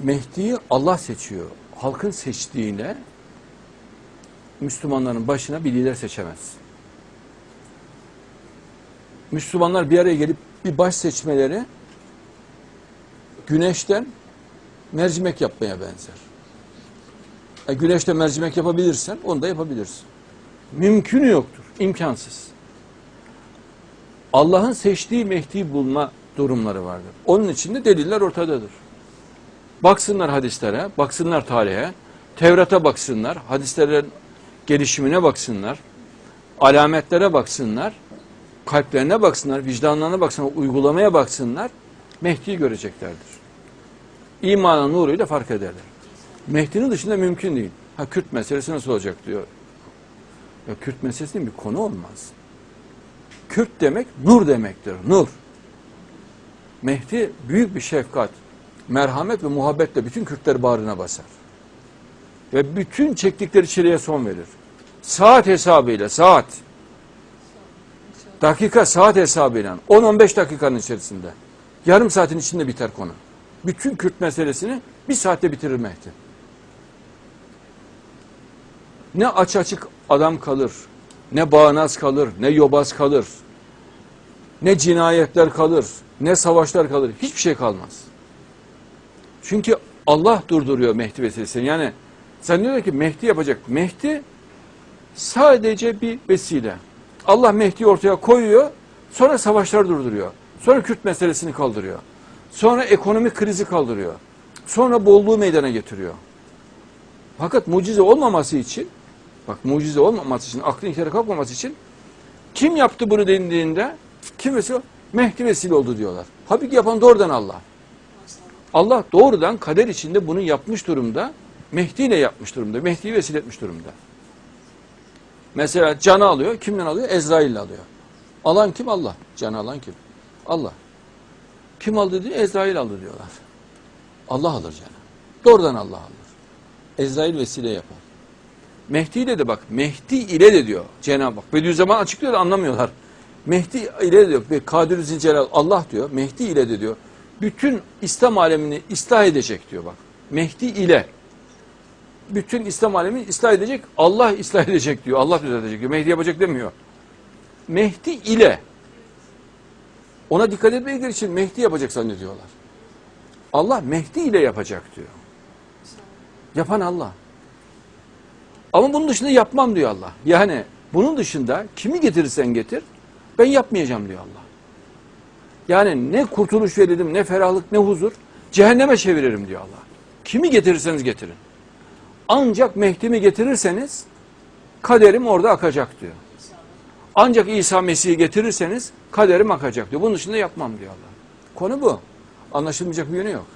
Mehdi'yi Allah seçiyor. Halkın seçtiğine Müslümanların başına bir lider seçemez. Müslümanlar bir araya gelip bir baş seçmeleri güneşten mercimek yapmaya benzer. E, güneşte mercimek yapabilirsen onu da yapabilirsin. Mümkünü yoktur. imkansız. Allah'ın seçtiği Mehdi'yi bulma durumları vardır. Onun için de deliller ortadadır. Baksınlar hadislere, baksınlar tarihe, Tevrat'a baksınlar, hadislerin gelişimine baksınlar, alametlere baksınlar, kalplerine baksınlar, vicdanlarına baksınlar, uygulamaya baksınlar, Mehdi'yi göreceklerdir. İmanın nuruyla fark ederler. Mehdi'nin dışında mümkün değil. Ha Kürt meselesi nasıl olacak diyor. Ya Kürt meselesinin bir konu olmaz. Kürt demek nur demektir. Nur. Mehdi büyük bir şefkat, merhamet ve muhabbetle bütün Kürtleri bağrına basar. Ve bütün çektikleri çileye son verir. Saat hesabıyla, saat. Dakika saat hesabıyla 10-15 dakikanın içerisinde. Yarım saatin içinde biter konu. Bütün Kürt meselesini bir saatte bitirir Mehdi. Ne aç açık adam kalır, ne bağnaz kalır, ne yobaz kalır, ne cinayetler kalır, ne savaşlar kalır, hiçbir şey kalmaz. Çünkü Allah durduruyor Mehdi vesilesini. Yani zannediyor ki Mehdi yapacak. Mehdi sadece bir vesile. Allah Mehdi'yi ortaya koyuyor, sonra savaşlar durduruyor. Sonra Kürt meselesini kaldırıyor. Sonra ekonomik krizi kaldırıyor. Sonra bolluğu meydana getiriyor. Fakat mucize olmaması için, bak mucize olmaması için, aklın ihtiyara kalkmaması için kim yaptı bunu dendiğinde kim vesile? Mehdi vesile oldu diyorlar. Halbuki yapan doğrudan Allah. Allah doğrudan kader içinde bunu yapmış durumda. Mehdi ile yapmış durumda. Mehdi'yi vesile etmiş durumda. Mesela canı alıyor. Kimden alıyor? Ezrail'le alıyor. Alan kim? Allah. Canı alan kim? Allah. Kim aldı diyor? Ezrail aldı diyorlar. Allah alır canı. Doğrudan Allah alır. Ezrail vesile yapar. Mehdi ile de bak. Mehdi ile de diyor Cenab-ı Hak. Bediüzzaman açıklıyor da anlamıyorlar. Mehdi ile de diyor. Kadir Zilcelal Allah diyor. Mehdi ile de diyor. Bütün İslam alemini ıslah edecek diyor bak. Mehdi ile. Bütün İslam alemini ıslah edecek. Allah ıslah edecek diyor. Allah düzeltecek diyor. Mehdi yapacak demiyor. Mehdi ile. Ona dikkat etmedikleri için Mehdi yapacak zannediyorlar. Allah Mehdi ile yapacak diyor. Yapan Allah. Ama bunun dışında yapmam diyor Allah. Yani bunun dışında kimi getirirsen getir ben yapmayacağım diyor Allah. Yani ne kurtuluş veririm, ne ferahlık, ne huzur cehenneme çeviririm diyor Allah. Kimi getirirseniz getirin. Ancak Mehdi'mi getirirseniz kaderim orada akacak diyor. Ancak İsa Mesih'i getirirseniz kaderim akacak diyor. Bunun dışında yapmam diyor Allah. Konu bu. Anlaşılmayacak bir yönü yok.